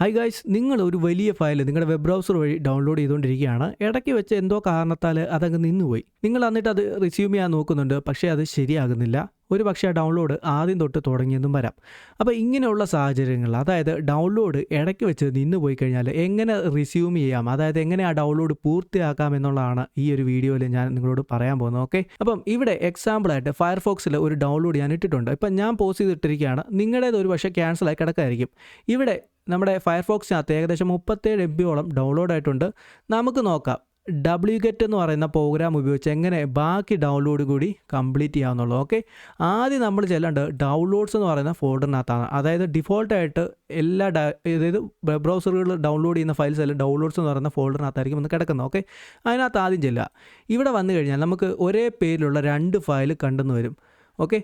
Hi guys നിങ്ങൾ ഒരു വലിയ ഫയൽ നിങ്ങളുടെ വെബ് ബ്രൗസർ വഴി ഡൗൺലോഡ് ചെയ്തുകൊണ്ടിരിക്കുകയാണ്. ഇടയ്ക്ക് വെച്ച് എന്തോ കാരണത്താൽ അതങ്ങ് നിന്നുപോയി. നിങ്ങൾ എന്നിട്ട് അത് റിസ്യൂം ചെയ്യാൻ നോക്കുന്നുണ്ട് പക്ഷേ അത് ശരിയാകുന്നില്ല. ഒരു പക്ഷേ ഡൗൺലോഡ് ആദ്യം തൊട്ട് തുടങ്ങിയെന്നും വരാം. അപ്പോൾ ഇങ്ങനെയുള്ള സാഹചര്യങ്ങൾ അതായത് ഡൗൺലോഡ് ഇടയ്ക്ക് വെച്ച് നിന്ന് പോയി കഴിഞ്ഞാൽ എങ്ങനെ റിസ്യൂം ചെയ്യാം? അതായത് എങ്ങനെ ആ ഡൗൺലോഡ് പൂർത്തിയാക്കാം എന്നുള്ളതാണ് ഈ ഒരു വീഡിയോയിൽ ഞാൻ നിങ്ങളോട് പറയാൻ പോകുന്നത്. ഓക്കെ? അപ്പം ഇവിടെ എക്സാമ്പിളായിട്ട് ഫയർഫോക്സിൽ ഒരു ഡൗൺലോഡ് ഞാൻ ഇട്ടിട്ടുണ്ട്. ഇപ്പം ഞാൻ പോസ്റ്റ് ചെയ്തിട്ടിരിക്കുകയാണ്. നിങ്ങളുടേത് ഒരു പക്ഷേ ക്യാൻസലായി കിടക്കായിരിക്കും. ഇവിടെ നമ്മുടെ ഫയർഫോക്സിനകത്ത് ഏകദേശം മുപ്പത്തേഴ് എം ബിയോളം ഡൗൺലോഡ് ആയിട്ടുണ്ട്. നമുക്ക് നോക്കാം. ഡബ്ല്യു ഗെറ്റ് എന്ന് പറയുന്ന പ്രോഗ്രാം ഉപയോഗിച്ച് എങ്ങനെ ബാക്കി ഡൗൺലോഡ് കൂടി കംപ്ലീറ്റ് ചെയ്യാവുന്നുള്ളൂ. ഓക്കെ ആദ്യം നമ്മൾ ചെല്ലേണ്ടത് ഡൗൺലോഡ്സ് എന്ന് പറയുന്ന ഫോൾഡറിനകത്താണ് അതായത് ഡിഫോൾട്ടായിട്ട് എല്ലാ അതായത് വെബ് ബ്രൗസറുകൾ ഡൗൺലോഡ് ചെയ്യുന്ന ഫയൽസ് എല്ലാം ഡൗൺലോഡ്സ് എന്ന് പറയുന്ന ഫോൾഡറിനകത്തായിരിക്കും ഒന്ന് കിടക്കുന്നത്. ഓക്കെ അതിനകത്ത് ആദ്യം ചെല്ലുക. ഇവിടെ വന്നു കഴിഞ്ഞാൽ നമുക്ക് ഒരേ പേരിലുള്ള രണ്ട് ഫയൽ കണ്ടെന്ന് വരും. ഓക്കെ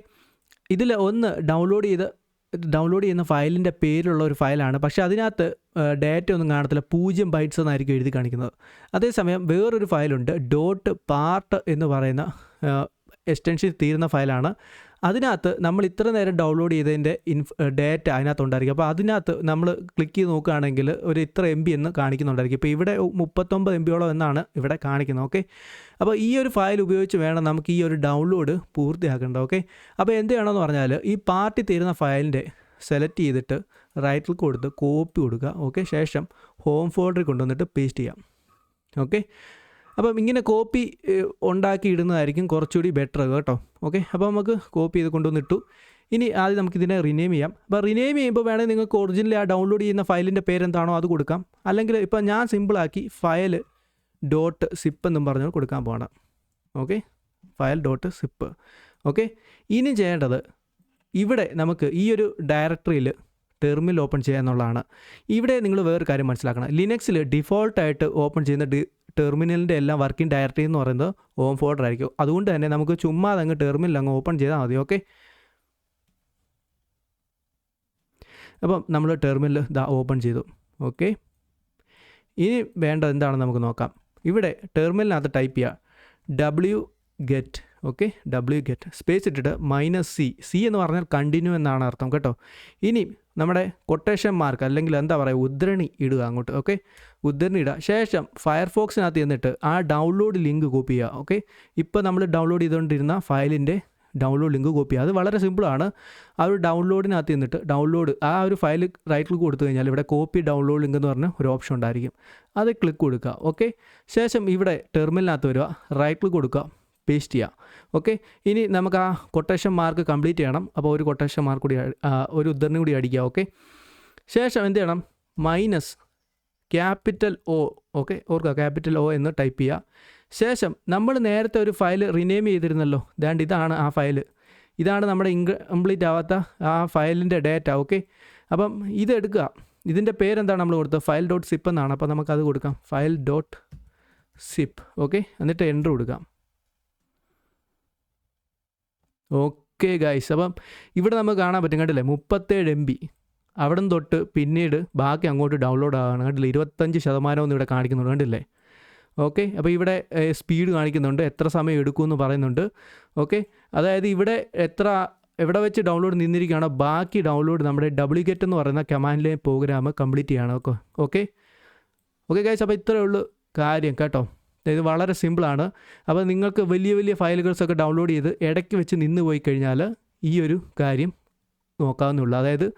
ഇതിൽ ഒന്ന് ഡൗൺലോഡ് ചെയ്ത് ഡൗൺലോഡ് ചെയ്യുന്ന ഫയലിന്റെ പേരിലുള്ള ഒരു ഫയലാണ്. പക്ഷേ അതിനകത്ത് ഡേറ്റ ഒന്നും കാണത്തില്ല. പൂജ്യം ബൈറ്റ്സ് എന്നായിരിക്കും എഴുതി കാണിക്കുന്നത്. അതേസമയം വേറൊരു ഫയലുണ്ട്. ഡോട്ട് പാർട്ട് എന്ന് പറയുന്ന എക്സ്റ്റൻഷൻ തീരുന്ന ഫയലാണ്. അതിനകത്ത് നമ്മൾ ഇത്ര നേരം ഡൗൺലോഡ് ചെയ്തതിന്റെ ഇൻഫ് ഡേറ്റ അതിനകത്ത് ഉണ്ടായിരിക്കും അപ്പോൾ അതിനകത്ത് നമ്മൾ ക്ലിക്ക് ചെയ്ത് നോക്കുകയാണെങ്കിൽ ഒരു ഇത്ര എം ബി എന്ന് കാണിക്കുന്നുണ്ടായിരിക്കും. ഇപ്പോൾ ഇവിടെ മുപ്പത്തൊമ്പത് എം ബിയോളം എന്നാണ് ഇവിടെ കാണിക്കുന്നത്. ഓക്കെ? അപ്പോൾ ഈ ഒരു ഫയൽ ഉപയോഗിച്ച് വേണം നമുക്ക് ഈ ഒരു ഡൗൺലോഡ് പൂർത്തിയാക്കേണ്ടത്. ഓക്കെ? അപ്പോൾ എന്ത് ചെയ്യണമെന്ന് പറഞ്ഞാൽ ഈ പാർട്ടി തീരുന്ന ഫയലിന്റെ സെലക്ട് ചെയ്തിട്ട് റൈറ്റിൽ കൊടുത്ത് കോപ്പി കൊടുക്കുക. ഓക്കെ? ശേഷം ഹോം ഫോൾഡറിൽ കൊണ്ടുവന്നിട്ട് പേസ്റ്റ് ചെയ്യാം. ഓക്കെ? അപ്പം ഇങ്ങനെ കോപ്പി ഉണ്ടാക്കി ഇടുന്നതായിരിക്കും കുറച്ചുകൂടി ബെറ്റർ കേട്ടോ. ഓക്കെ അപ്പോൾ നമുക്ക് കോപ്പി ചെയ്ത് കൊണ്ടുവന്നിട്ടു ഇനി ആദ്യം നമുക്ക് ഇതിനെ റിനെയിം ചെയ്യാം. അപ്പോൾ റിനെയിം ചെയ്യുമ്പോൾ വേണമെങ്കിൽ നിങ്ങൾക്ക് ഒറിജിനലി ആ ഡൗൺലോഡ് ചെയ്യുന്ന ഫയലിന്റെ പേരെന്താണോ അത് കൊടുക്കാം. അല്ലെങ്കിൽ ഇപ്പോൾ ഞാൻ സിമ്പിളാക്കി ഫയൽ ഡോട്ട് സിപ്പ് എന്നും പറഞ്ഞു കൊടുക്കാൻ പോകണം okay file dot zip okay ഇനി ചെയ്യേണ്ടത് ഇവിടെ നമുക്ക് ഈ ഒരു ഡയറക്ടറിയിൽ ടെർമിനൽ ഓപ്പൺ ചെയ്യുക എന്നുള്ളതാണ് ഇവിടെ നിങ്ങൾ വേറൊരു കാര്യം മനസ്സിലാക്കണം. ലിനക്സിൽ ഡിഫോൾട്ടായിട്ട് ഓപ്പൺ ചെയ്യുന്ന ഡി ടെർമിനലിന്റെ എല്ലാം വർക്കിംഗ് ഡയറക്ടറി എന്ന് പറയുന്നത് ഹോം ഫോൾഡർ ആയിരിക്കും. അതുകൊണ്ട് തന്നെ നമുക്ക് ചുമ്മാ അങ്ങ് ടെർമിനൽ അങ്ങ് ഓപ്പൺ ചെയ്താൽ മതി ഓക്കെ അപ്പം നമ്മൾ ടെർമിനൽ ഇതാ ഓപ്പൺ ചെയ്തു ഓക്കെ ഇനി വേണ്ടത് എന്താണെന്ന് നമുക്ക് നോക്കാം. ഇവിടെ ടെർമിനലിനകത്ത് ടൈപ്പ് ചെയ്യുക W get okay W get space ഇട്ടിട്ട് മൈനസ് സി സി എന്ന് പറഞ്ഞാൽ കണ്ടിന്യൂ എന്നാണ് അർത്ഥം കേട്ടോ? ഇനി നമ്മുടെ കൊട്ടേഷൻ മാർക്ക് അല്ലെങ്കിൽ എന്താ പറയുക ഉദ്ധരണി ഇടുക അങ്ങോട്ട് ഓക്കെ ഉദ്ധരണി ഇടുക. ശേഷം ഫയർഫോക്സിനകത്ത് ചെന്നിട്ട് ആ ഡൗൺലോഡ് ലിങ്ക് കോപ്പി ചെയ്യുക ഓക്കെ ഇപ്പോൾ നമ്മൾ ഡൗൺലോഡ് ചെയ്തുകൊണ്ടിരുന്ന ഫയലിന്റെ ഡൗൺലോഡ് ലിങ്ക് കോപ്പി ചെയ്യുക. അത് വളരെ സിമ്പിളാണ് ആ ഒരു ഡൗൺലോഡിനകത്ത് ചെന്നിട്ട് ഡൗൺലോഡ് ആ ഒരു ഫയൽ റൈറ്റ് ക്ലിക്ക് കൊടുത്തു കഴിഞ്ഞാൽ ഇവിടെ കോപ്പി ഡൗൺലോഡ് ലിങ്ക് എന്ന് പറഞ്ഞ ഒരു ഓപ്ഷൻ ഉണ്ടായിരിക്കും. അത് ക്ലിക്ക് കൊടുക്കുക ഓക്കെ ശേഷം ഇവിടെ ടെർമിനലിനകത്ത് വരിക. റൈറ്റ് ക്ലിക്ക് കൊടുക്കുക. പേസ്റ്റ് ചെയ്യുക ഓക്കെ ഇനി നമുക്ക് ആ കൊട്ടേഷൻ മാർക്ക് കംപ്ലീറ്റ് ചെയ്യണം. അപ്പോൾ ഒരു കൊട്ടേഷൻ മാർക്ക് കൂടി ഒരു ഉദ്ധരണി കൂടി അടിക്കുക. ഓക്കെ ശേഷം എന്ത് ചെയ്യണം? മൈനസ് ക്യാപിറ്റൽ ഒ ഓക്കെ ഓർക്കുക ക്യാപിറ്റൽ ഒ എന്ന് ടൈപ്പ് ചെയ്യുക. ശേഷം നമ്മൾ നേരത്തെ ഒരു ഫയൽ റിനെയിം ചെയ്തിരുന്നല്ലോ. ദാണ്ട് ഇതാണ് ആ ഫയൽ ഇതാണ് നമ്മുടെ ഇൻകംപ്ലീറ്റ് ആവാത്ത ആ ഫയലിന്റെ ഡേറ്റ ഓക്കെ അപ്പം ഇത് എടുക്കുക. ഇതിന്റെ പേരെന്താണ് നമ്മൾ കൊടുത്തത്? ഫയൽ ഡോട്ട് സിപ്പ് എന്നാണ്. അപ്പോൾ നമുക്കത് കൊടുക്കാം. ഫയൽ ഡോട്ട് സിപ്പ് ഓക്കെ എന്നിട്ട് എന്റർ കൊടുക്കാം. ഓക്കെ ഗൈസ് അപ്പം ഇവിടെ നമുക്ക് കാണാൻ പറ്റും. കണ്ടില്ലേ? മുപ്പത്തേഴ് എം ബി അവിടെ നിന്ന് തൊട്ട് പിന്നീട് ബാക്കി അങ്ങോട്ട് ഡൗൺലോഡ് ആവുകയാണ് കണ്ടില്ല? ഇരുപത്തഞ്ച് ശതമാനമൊന്നും ഇവിടെ കാണിക്കുന്നുണ്ട്. കണ്ടില്ലേ? ഓക്കെ അപ്പോൾ ഇവിടെ സ്പീഡ് കാണിക്കുന്നുണ്ട്. എത്ര സമയം എടുക്കുമെന്ന് പറയുന്നുണ്ട്. ഓക്കെ അതായത് ഇവിടെ എത്ര എവിടെ വെച്ച് ഡൗൺലോഡ് നിന്നിരിക്കുകയാണോ ബാക്കി ഡൗൺലോഡ് നമ്മുടെ ഡബ്ലിക്കേറ്റ് എന്ന് പറയുന്ന കമാൻഡിലെ പ്രോഗ്രാം കംപ്ലീറ്റ് ചെയ്യണം. ഓക്കെ ഓക്കെ ഓക്കെ ഗൈസ് അപ്പോൾ ഇത്രയേ ഉള്ളൂ കാര്യം. കേട്ടോ? ഇത് വളരെ സിമ്പിളാണ്. അപ്പോൾ നിങ്ങൾക്ക് വലിയ വലിയ ഫയലുകൾസൊക്കെ ഡൗൺലോഡ് ചെയ്ത് ഇടയ്ക്ക് വെച്ച് നിന്ന് പോയി കഴിഞ്ഞാൽ ഈ ഒരു കാര്യം നോക്കാവുന്നേ ഉള്ളൂ അതായത്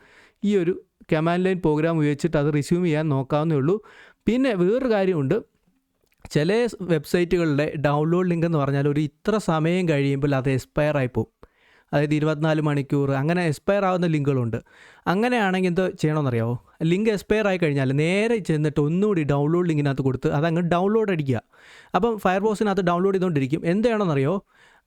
ഈ ഒരു കമാൻഡ് ലൈൻ പ്രോഗ്രാം ഉപയോഗിച്ചിട്ട് അത് റിസ്യൂം ചെയ്യാൻ നോക്കാവുന്നേ ഉള്ളൂ പിന്നെ വേറൊരു കാര്യമുണ്ട്. ചില വെബ്സൈറ്റുകളുടെ ഡൗൺലോഡ് ലിങ്ക് എന്ന് പറഞ്ഞാൽ ഒരു ഇത്ര സമയം കഴിയുമ്പോൾ അത് എക്സ്പയർ ആയി പോകും. അതായത് ഇരുപത്തിനാല് മണിക്കൂർ അങ്ങനെ എക്സ്പയർ ആവുന്ന ലിങ്കുകളുണ്ട്. അങ്ങനെയാണെങ്കിൽ എന്തോ ചെയ്യണമെന്നറിയാമോ ലിങ്ക് എക്സ്പയർ ആയി കഴിഞ്ഞാൽ നേരെ ചെന്നിട്ട് ഒന്നുകൂടി ഡൗൺലോഡ് ലിങ്കിനകത്ത് കൊടുത്ത് അതങ്ങ് ഡൗൺലോഡ് അടിക്കുക. അപ്പം ഫയർബോക്സിനകത്ത് ഡൗൺലോഡ് ചെയ്തുകൊണ്ടിരിക്കും. എന്ത് ചെയ്യണമെന്നറിയോ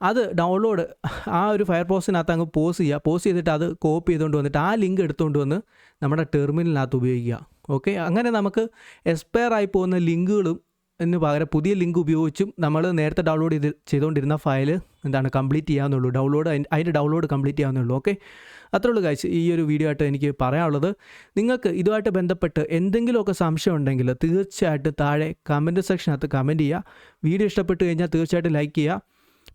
അത് ഡൗൺലോഡ് ആ ഒരു ഫയർബോക്സിനകത്ത് അങ്ങ് പോസ് ചെയ്യുക. പോസ് ചെയ്തിട്ട് അത് കോപ്പി ചെയ്തുകൊണ്ട് വന്നിട്ട് ആ ലിങ്ക് എടുത്തുകൊണ്ട് വന്ന് നമ്മുടെ ടെർമിനലിനകത്ത് ഉപയോഗിക്കുക. ഓക്കെ അങ്ങനെ നമുക്ക് എക്സ്പയർ ആയി പോകുന്ന ലിങ്കുകളും എന്ന് പകരം പുതിയ ലിങ്ക് ഉപയോഗിച്ചും നമ്മൾ നേരത്തെ ഡൗൺലോഡ് ചെയ്ത് ചെയ്തുകൊണ്ടിരുന്ന ഫയൽ എന്താണ് കംപ്ലീറ്റ് ചെയ്യാവുന്നുള്ളൂ ഡൗൺലോഡ് അതിന്റെ ഡൗൺലോഡ് കംപ്ലീറ്റ് ചെയ്യാവുന്നുള്ളൂ ഓക്കെ അത്രേ ഉള്ളൂ കാഴ്ച ഈ ഒരു വീഡിയോ ആയിട്ട് എനിക്ക് പറയാനുള്ളത്. നിങ്ങൾക്ക് ഇതുമായിട്ട് ബന്ധപ്പെട്ട് എന്തെങ്കിലുമൊക്കെ സംശയം ഉണ്ടെങ്കിൽ തീർച്ചയായിട്ടും താഴെ കമന്റ് സെക്ഷനകത്ത് കമന്റ് ചെയ്യുക. വീഡിയോ ഇഷ്ടപ്പെട്ട് കഴിഞ്ഞാൽ തീർച്ചയായിട്ടും ലൈക്ക് ചെയ്യുക.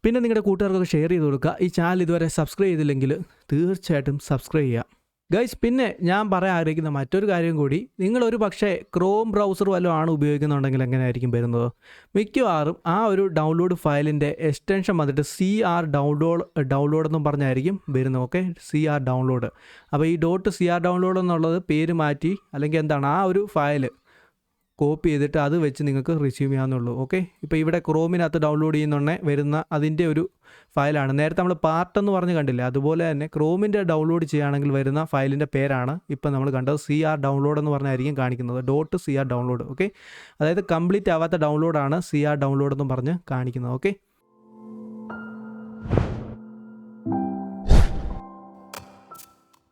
പിന്നെ നിങ്ങളുടെ കൂട്ടുകാർക്കൊക്കെ ഷെയർ ചെയ്ത് കൊടുക്കുക. ഈ ചാനൽ ഇതുവരെ സബ്സ്ക്രൈബ് ചെയ്തില്ലെങ്കിൽ തീർച്ചയായിട്ടും സബ്സ്ക്രൈബ് ചെയ്യുക. ഗൈസ് പിന്നെ ഞാൻ പറയാൻ ആഗ്രഹിക്കുന്ന മറ്റൊരു കാര്യം കൂടി. നിങ്ങൾ ഒരു പക്ഷേ ക്രോം ബ്രൗസർ വല്ലതും ആണ് ഉപയോഗിക്കുന്നുണ്ടെങ്കിൽ എങ്ങനെയായിരിക്കും വരുന്നത്? മിക്കവാറും ആ ഒരു ഡൗൺലോഡ് ഫയലിന്റെ എക്സ്റ്റൻഷൻ വന്നിട്ട് സി ആർ ഡൗൺലോഡ് ഡൗൺലോഡ് എന്നും പറഞ്ഞായിരിക്കും വരുന്നത് ഓക്കെ സി ആർ ഡൗൺലോഡ് അപ്പോൾ ഈ ഡോട്ട് സി ആർ ഡൗൺലോഡ് എന്നുള്ളത് പേര് മാറ്റി അല്ലെങ്കിൽ എന്താണ് ആ ഒരു ഫയൽ കോപ്പി ചെയ്തിട്ട് അത് വെച്ച് നിങ്ങൾക്ക് റിസീവ് ചെയ്യാവുന്നുള്ളൂ ഓക്കെ ഇപ്പോൾ ഇവിടെ ക്രോമിനകത്ത് ഡൗൺലോഡ് ചെയ്യുന്നുണ്ടെ വരുന്ന അതിന്റെ ഒരു ഫയലാണ്. നേരത്തെ നമ്മൾ പാർട്ട് എന്ന് പറഞ്ഞ് കണ്ടില്ല? അതുപോലെ തന്നെ ക്രോമിന്റെ ഡൗൺലോഡ് ചെയ്യുകയാണെങ്കിൽ വരുന്ന ഫയലിന്റെ പേരാണ് ഇപ്പോൾ നമ്മൾ കണ്ടത് സി ആർ ഡൗൺലോഡ് എന്ന് പറഞ്ഞായിരിക്കും കാണിക്കുന്നത്. Dot C R download okay അതായത് കംപ്ലീറ്റ് ആവാത്ത ഡൗൺലോഡാണ് സി ആർ ഡൗൺലോഡ് എന്ന് പറഞ്ഞ് കാണിക്കുന്നത്. ഓക്കെ